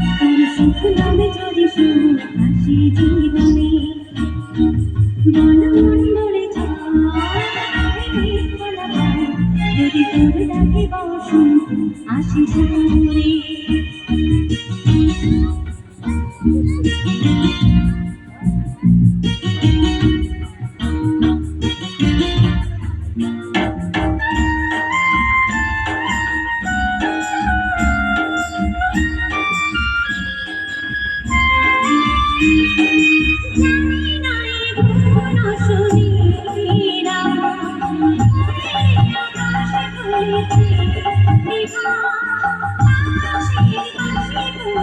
তার সুখ নামে ঝরে সুর হাসি জীবনে যদি বসুন আসি সামনে Thank you.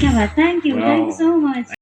Yeah, thank you. Wow. Thank you so much.